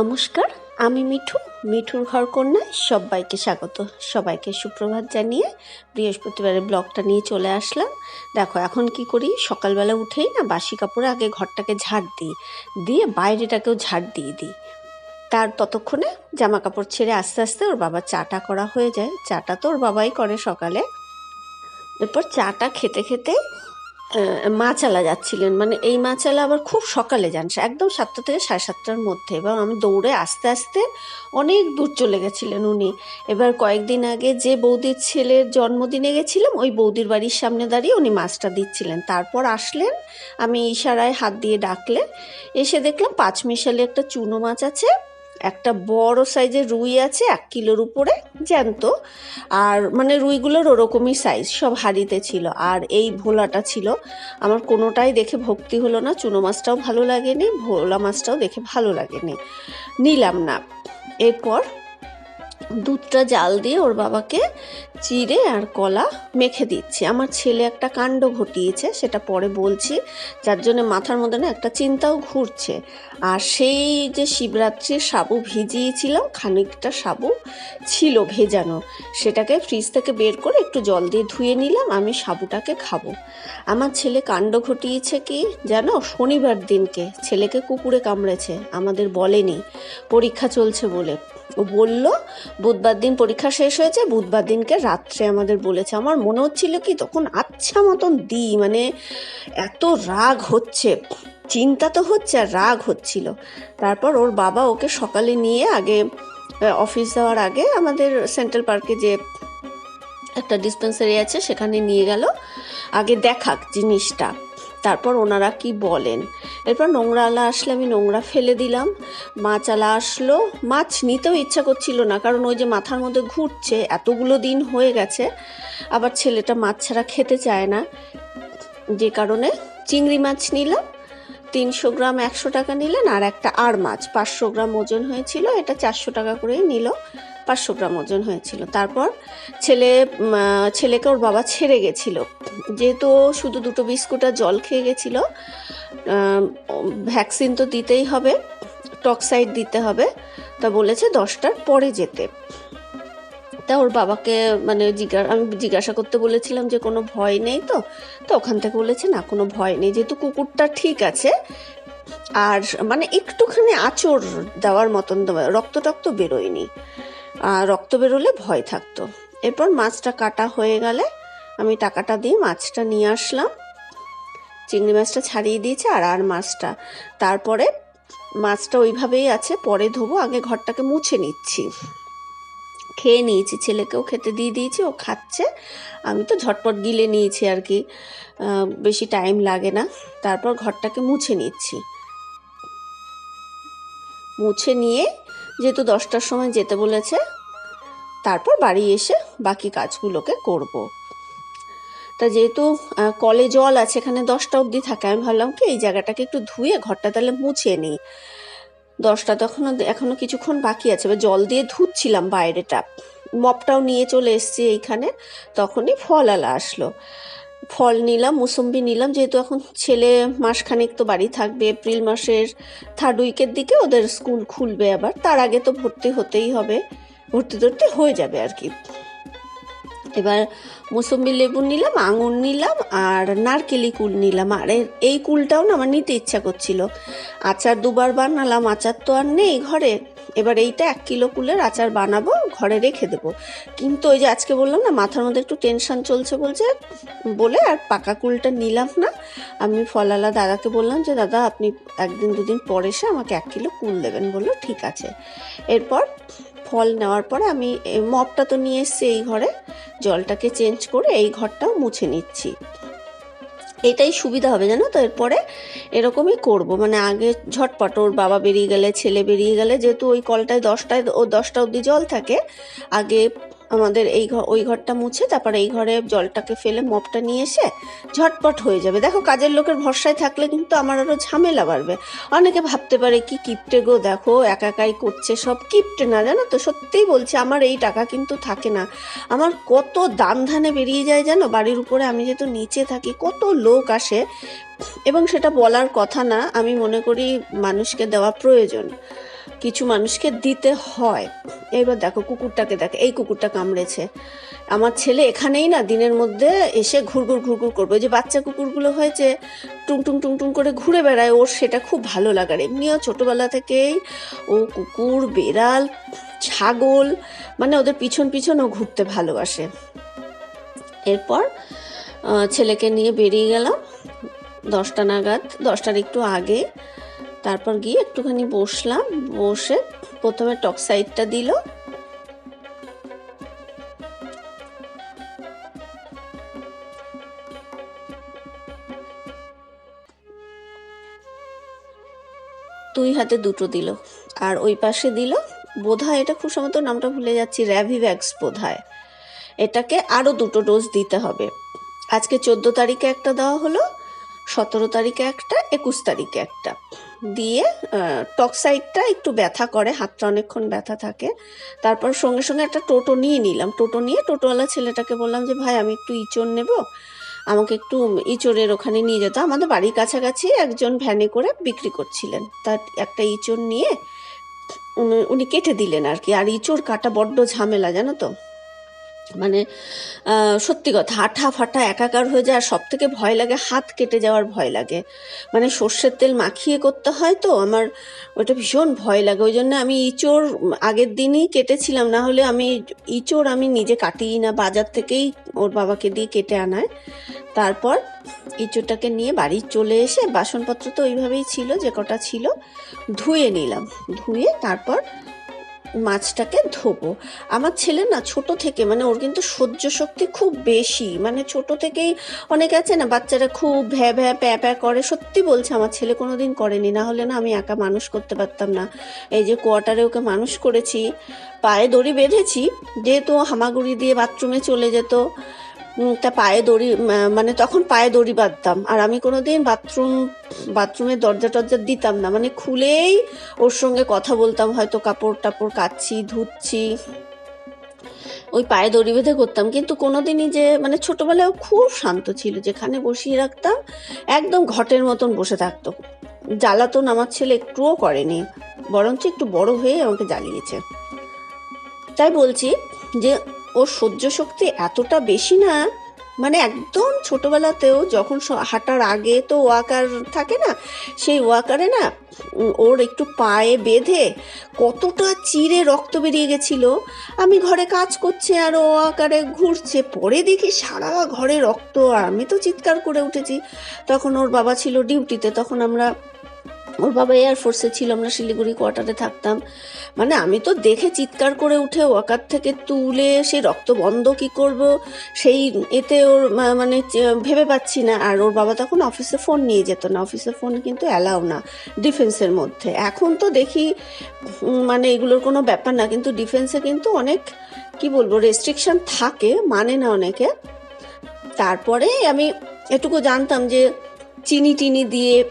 নমস্কার, আমি মিঠু, মিঠুর ঘর কন্যায় সবাইকে স্বাগত। সবাইকে সুপ্রভাত জানিয়ে বৃহস্পতিবারের ব্লগটা নিয়ে চলে আসলাম। দেখো, এখন কি করি? সকালবেলা উঠেই না বাসি কাপড়ে আগে ঘরটাকে ঝাড় দিই, দিয়ে বাইরেটাকেও ঝাড় দিয়ে দিই। তার ততক্ষণে জামা কাপড় ছেড়ে আস্তে আস্তে ওর বাবা চাটা করা হয়ে যায়। চাটা তো ওর বাবাই করে সকালে। এরপর চাটা খেতে খেতে মাচালা যাচ্ছিলেন। মানে এই মাচালা আবার খুব সকালে যান। একদম সাতটা থেকে সাড়ে সাতটার মধ্যে। এবং আমি দৌড়ে আস্তে আস্তে অনেক দূর চলে গেছিলেন উনি। এবার কয়েকদিন আগে যে বৌদির ছেলের জন্মদিনে গেছিলাম, ওই বৌদির বাড়ির সামনে দাঁড়িয়ে উনি মাছটা দিচ্ছিলেন। তারপর আসলেন, আমি ইশারায় হাত দিয়ে ডাকলে এসে দেখলাম পাঁচ মিশালি একটা চুনো মাছ আছে। একটা বড় সাইজের রুই আছে, এক কিলোর উপরে, জ্যান্ত। আর মানে রুইগুলোর ওরকমই সাইজ সব হাড়িতে ছিল। আর এই ভোলাটা ছিল। আমার কোনোটাই দেখে ভক্তি হলো না। চুনো মাছটাও ভালো লাগেনি, ভোলা মাছটাও দেখে ভালো লাগেনি। নিলাম না। এরপর দুধটা জাল দিয়ে ওর বাবাকে চিড়ে আর কলা মেখে দিচ্ছি। আমার ছেলে একটা কাণ্ড ঘটিয়েছে, সেটা পরে বলছি। যার জন্য মাথার মধ্যে না একটা চিন্তাও ঘুরছে। আর সেই যে শিবরাত্রির সাবু ভিজিয়েছিলাম, খানিকটা সাবু ছিল ভেজানো। সেটাকে ফ্রিজ থেকে বের করে একটু জল দিয়ে ধুয়ে নিলাম, আমি সাবুটাকে খাব। আমার ছেলে কাণ্ড ঘটিয়েছে কি জানো? শনিবার দিনকে। ছেলেকে কুকুরে কামড়েছে, আমাদের বলেনি। পরীক্ষা চলছে বলে। ও বলল, বুধবার দিন পরীক্ষা শেষ হয়েছে, বুধবার দিনকে রাত্রে আমাদের বলেছে। আমার মনে হচ্ছিল কি তখন আচ্ছা মতন দিই মানে এত রাগ হচ্ছে, চিন্তা তো হচ্ছে আর রাগ হচ্ছিল। তারপর ওর বাবা ওকে সকালে নিয়ে আগে অফিস যাওয়ার আগে আমাদের সেন্ট্রাল পার্কে যে একটা ডিসপেন্সারি আছে সেখানে নিয়ে গেল। আগে দেখাক জিনিসটা। তারপর ওনারা কি বলেন? এরপর নোংরাওয়ালা আসলে আমি নোংরা ফেলে দিলাম। মাছালা আসলো। মাছ নিতেও ইচ্ছা করছিল না, কারণ ওই যে মাথার মধ্যে ঘুরছে, এতগুলো দিন হয়ে গেছে। আবার ছেলেটা মাছ ছাড়া খেতে চায় না। যে কারণে চিংড়ি মাছ নিলাম, তিনশো গ্রাম একশো টাকা নিলেন, আর একটা আর মাছ, পাঁচশো গ্রাম ওজন হয়েছিল, এটা চারশো টাকা করেই নিল। পাঁচশো গ্রাম ওজন হয়েছিল। তারপর ছেলে ছেলেকে ওর বাবা ছেড়ে গেছিল। যেহেতু শুধু দুটো বিস্কুট আর জল খেয়ে গেছিল ভ্যাকসিন তো দিতেই হবে, টক্সাইড দিতে হবে, তা বলেছে দশটার পরে যেতে। তা ওর বাবাকে মানে জিজ্ঞা, আমি জিজ্ঞাসা করতে বলেছিলাম যে কোনো ভয় নেই তো? তো ওখান থেকে বলেছে, না, কোনো ভয় নেই। যেহেতু কুকুরটা ঠিক আছে, আর মানে একটুখানি আঁচড় দেওয়ার মতন রক্ত টক্ত বেরোয়নি। রক্ত বেরোলে ভয় থাকতো। এরপর মাছটা কাটা হয়ে গেলে আমি টাকাটা দিয়ে মাছটা নিয়ে আসলাম। চিংড়ি মাছটা ছাড়িয়ে দিয়েছে আর আর মাছটা। তারপরে মাছটা ওইভাবেই আছে, পরে ধোবো, আগে ঘরটাকে মুছে নিচ্ছি। খেয়ে নিয়েছি, ছেলেকেও খেতে দিয়ে দিয়েছি, ও খাচ্ছে। আমি তো ঝটপট গিলে নিয়েছি আর কি। বেশি টাইম লাগে না। তারপর ঘরটাকে মুছে নিচ্ছি। মুছে নিয়ে যেহেতু দশটার সময় যেতে বলেছে, তারপর বাড়ি এসে বাকি কাজগুলোকে করব। তা যেহেতু কলে জল আছে, এখানে দশটা অবধি থাকে, আমি ভাবলাম কি এই জায়গাটাকে একটু ধুয়ে ঘরটা তাহলে মুছে নিই। দশটা তখনও এখনও কিছুক্ষণ বাকি আছে, এবার জল দিয়ে ধুচ্ছিলাম বাইরেটা। মপটাও নিয়ে চলে এসেছি এইখানে, তখনই ফল আলা আসলো। ফল নিলাম, মুসম্বি নিলাম, যেহেতু এখন ছেলে মাসখানেক তো বাড়ি থাকবে, এপ্রিল মাসের থার্ড উইকের দিকে ওদের স্কুল খুলবে আবার, তার আগে তো ভর্তি হতেই হবে, ভর্তি ধরতে হয়ে যাবে আর কি। এবার মুসম্বি লেবু নিলাম, আঙুর নিলাম আর নারকেলি কুল নিলাম। আর এই কুলটাও না আমার নিতে ইচ্ছা করছিল। আচার দুবার বানালাম, আচার তো আর নেই ঘরে। এবার এইটা এক কিলো কুলের আচার বানাবো, ঘরে রেখে দেবো। কিন্তু ওই যে আজকে বললাম না, মাথার মধ্যে একটু টেনশন চলছে বলছে বলে আর পাকা কুলটা নিলাম না। আমি ফলালা দাদাকে বললাম যে, দাদা, আপনি একদিন দুদিন পরে এসে আমাকে এক কিলো কুল দেবেন। বলল, ঠিক আছে। এরপর ফল নেওয়ার পরে আমি মপটা তো নিয়ে এসেছি এই ঘরে। জলটাকে চেঞ্জ করে এই ঘরটাও মুছে নিচ্ছি। এটাই সুবিধা হবে, জানো তো? এরপরে এরকমই করব। মানে আগে ঝটপট ওর বাবা বেরিয়ে গেলে, ছেলে বেরিয়ে গেলে, যেহেতু ওই কলটায় দশটায়, ও দশটা অবধি জল থাকে, আগে আমাদের এই ঘর ওই ঘরটা মুছে, তারপরে এই ঘরে জলটাকে ফেলে মপটা নিয়ে এসে ঝটপট হয়ে যাবে। দেখো, কাজের লোকের ভরসায় থাকলে কিন্তু আমার আরও ঝামেলা বাড়বে। অনেকে ভাবতে পারে, কি কিপটে গো, দেখো, একা একাই করছে সব। কিপটে না, জানো তো? সত্যিই বলছি, আমার এই টাকা কিন্তু থাকে না। আমার কত দান ধানে বেরিয়ে যায় জানো? বাড়ির উপরে আমি যেহেতু নিচে থাকি, কত লোক আসে। এবং সেটা বলার কথা না, আমি মনে করি মানুষকে দেওয়া প্রয়োজন। কিছু মানুষকে দিতে হয়। এবার দেখো, কুকুরটাকে দেখো, এই কুকুরটা কামড়েছে। আমার ছেলে এখানেই না, দিনের মধ্যে এসে ঘুরঘুর ঘুরঘুর করবে। যে বাচ্চা কুকুরগুলো হয়েছে, টুং টুং টুং টুং করে ঘুরে বেড়ায়, ওর সেটা খুব ভালো লাগার। এমনিও ছোটোবেলা থেকেই ও কুকুর, বেড়াল, ছাগল মানে ওদের পিছন পিছন ও ঘুরতে ভালোবাসে। এরপর ছেলেকে নিয়ে বেরিয়ে গেলাম। দশটা নাগাদ, দশটার একটু আগে তারপর গিয়ে একটুখানি বসলাম, বসে প্রথমে টক সাইডটা দিল। দুই হাতে দুটো দিল, আর ওই পাশে দিল বোধহয় এটা খুব সম্ভবত নামটা ভুলে যাচ্ছি, র্যাভিভ্যাক্স বোধহয় এটাকে আরও দুটো ডোজ দিতে হবে। আজকে চোদ্দ তারিখে একটা দেওয়া হলো, সতেরো তারিখে একটা, একুশ তারিখে একটা। দিয়ে টক্সাইডটা একটু ব্যথা করে, হাতটা অনেকক্ষণ ব্যথা থাকে। তারপর সঙ্গে সঙ্গে একটা টোটো নিয়ে নিলাম। টোটো নিয়ে টোটোওয়ালা ছেলেটাকে বললাম যে, ভাই, আমি একটু ইচড় নেব। আমাকে একটু ইচড়ের ওখানে নিয়ে যেত। আমাদের বাড়ির কাছাকাছি একজন ভ্যানে করে বিক্রি করছিলেন। তার একটা ইচড় নিয়ে উনি- উনি কেটে দিলেন আর কি। আর ইচড় কাটা বড্ড ঝামেলা, জানো তো? মানে সত্যি কথা, আঠা ফাটা একাকার হয়ে যায় আর সব থেকে ভয় লাগে, হাত কেটে যাওয়ার ভয় লাগে। মানে সর্ষের তেল মাখিয়ে করতে হয় তো, আমার ওটা ভীষণ ভয় লাগে। ওই জন্য আমি ইঁচড় আগের দিনই কেটেছিলাম, না হলে আমি ইঁচড় আমি নিজে কাটিই না, বাজার থেকেই ওর বাবাকে দিয়ে কেটে আনায়। তারপর ইঁচড়টাকে নিয়ে বাড়ি চলে এসে বাসনপত্র তো ওইভাবেই ছিল, যে কটা ছিল, ধুয়ে নিলাম। ধুয়ে তারপর মাছটাকে ধোবো। আমার ছেলে না ছোট থেকে মানে ওর কিন্তু সহ্য শক্তি খুব বেশি। মানে ছোট থেকেই অনেক আছে না, বাচ্চারা খুব ভ্যা ভ্যা প্যা প্যা করে। সত্যি বলছে, আমার ছেলে কোনো দিন করেনি। না হলে না আমি একা মানুষ করতে পারতাম না। এই যে কোয়ার্টারে ওকে মানুষ করেছি, পায়ে দড়ি বেঁধেছি, যেহেতু হামাগুড়ি দিয়ে বাথরুমে চলে যেত। তা পায়ে দড়ি মানে তখন পায়ে দড়ি বাঁধতাম। আর আমি কোনোদিন বাথরুম, বাথরুমের দরজা টরজা দিতাম না। মানে খুলেই ওর সঙ্গে কথা বলতাম, হয়তো কাপড় টাপড় কাচ্ছি, ধুচ্ছি, ওই পায়ে দড়ি বেঁধে করতাম। কিন্তু কোনোদিনই যে মানে ছোটবেলায় খুব শান্ত ছিল, যেখানে বসিয়ে রাখতাম, একদম ঘটের মতন বসে থাকতো। জ্বালাতন আমার ছেলে একটুও করেনি, বরঞ্চ একটু বড় হয়ে আমাকে জ্বালিয়েছে। তাই বলছি যে ওর সহ্য শক্তি এতটা বেশি না? মানে একদম ছোটবেলাতেও যখন হাঁটার আগে তো ওয়াকার থাকে না, সেই ওয়াকারে না ওর একটু পায়ে বেঁধে কতটা চিরে রক্ত বেরিয়ে গেছিল। আমি ঘরে কাজ করছি আর ও আকারে ঘুরছে, পরে দেখি সারা ঘরে রক্ত। আর আমি তো চিৎকার করে উঠেছি। তখন ওর বাবা ছিল ডিউটিতে, তখন আমরা ওর বাবা এয়ারফোর্সে ছিল, আমরা শিলিগুড়ি কোয়ার্টারে থাকতাম। মানে আমি তো দেখে চিৎকার করে উঠে ওয়াকার থেকে তুলে সেই রক্ত বন্ধ কি করব, সেই এতে ওর মানে ভেবে পাচ্ছি না। আর ওর বাবা তখন অফিসে ফোন নিয়ে যেত না। অফিসে ফোন কিন্তু অ্যালাউ না ডিফেন্সের মধ্যে। এখন তো দেখি মানে এগুলোর কোনো ব্যাপার না। কিন্তু ডিফেন্সে কিন্তু অনেক, কি বলব রেস্ট্রিকশন থাকে মানে না অনেকে। তারপরে আমি এটুকু জানতাম যে চিনি টিনি দিয়ে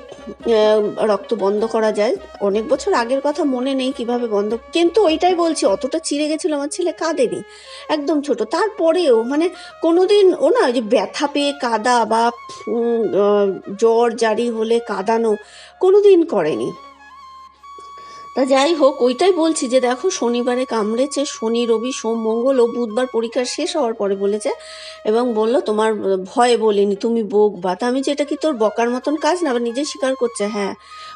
রক্ত বন্ধ করা যায়। অনেক বছর আগের কথা মনে নেই কীভাবে বন্ধ, কিন্তু ওইটাই বলছি, অতটা চিড়ে গেছিল আমার ছেলে, কাঁদেনি। একদম ছোট। তারপরেও মানে কোনোদিন ও না, ওই যে ব্যথা পেয়ে কাদা বা জ্বর জারি হলে কাঁদানো কোনোদিন করেনি। তা যাই হোক, ওইটাই বলছি যে দেখো শনিবারে কামড়েছে, শনি, রবি, সোম, মঙ্গল ও বুধবার পরীক্ষা শেষ হওয়ার পরে বলেছে এবং বলল, তোমার ভয়ে বলিনি, তুমি বকবা। তা আমি যে এটা কি তোর বকার মতন কাজ না, আবার নিজে স্বীকার করছে? হ্যাঁ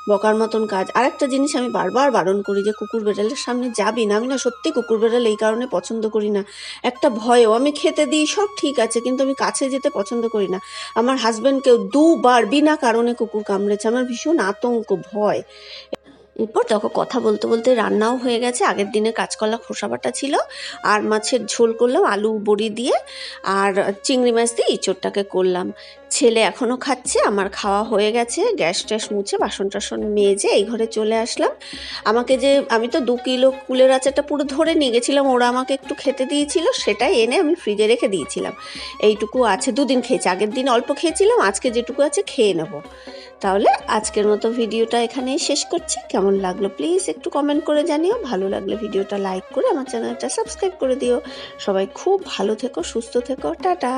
বকার মতন কাজ। আরেকটা জিনিস আমি বারবার বারণ করি যে কুকুর বেড়ালের সামনে যাবি না। আমি না সত্যি কুকুর বেড়াল এই কারণে পছন্দ করি না। একটা ভয়ও, আমি খেতে দিই, সব ঠিক আছে, কিন্তু আমি কাছে যেতে পছন্দ করি না। আমার হাজব্যান্ডকেও দুবার বিনা কারণে কুকুর কামড়েছে। আমার ভীষণ আতঙ্ক, ভয়। এরপর তখন কথা বলতে বলতে রান্নাও হয়ে গেছে। আগের দিনে কাঁচকলা খোসা বাটা ছিল। আর মাছের ঝোল করলাম, আলু বড়ি দিয়ে। আর চিংড়ি মাছ দিয়ে ইঁচড়টাকে করলাম। ছেলে এখনও খাচ্ছে, আমার খাওয়া হয়ে গেছে, গ্যাস ট্যাস মুছে বাসন টাসন মেজে এই ঘরে চলে আসলাম। আমাকে যে, আমি তো দু কিলো কুলের আচারটা পুরো ধরে নিয়ে গেছিলাম, ওরা আমাকে একটু খেতে দিয়েছিল, সেটাই এনে আমি ফ্রিজে রেখে দিয়েছিলাম। এইটুকু আছে, দুদিন খেয়েছি, আগের দিন অল্প খেয়েছিলাম, আজকে যেটুকু আছে খেয়ে নেব। তাহলে আজকের মতো ভিডিওটা এখানেই শেষ করছি। কেমন লাগল প্লিজ একটু কমেন্ট করে জানিও, ভালো লাগলে ভিডিওটা লাইক করে আমার চ্যানেলটা সাবস্ক্রাইব করে দিও। সবাই খুব ভালো থেকো, সুস্থ থেকো, টাটা!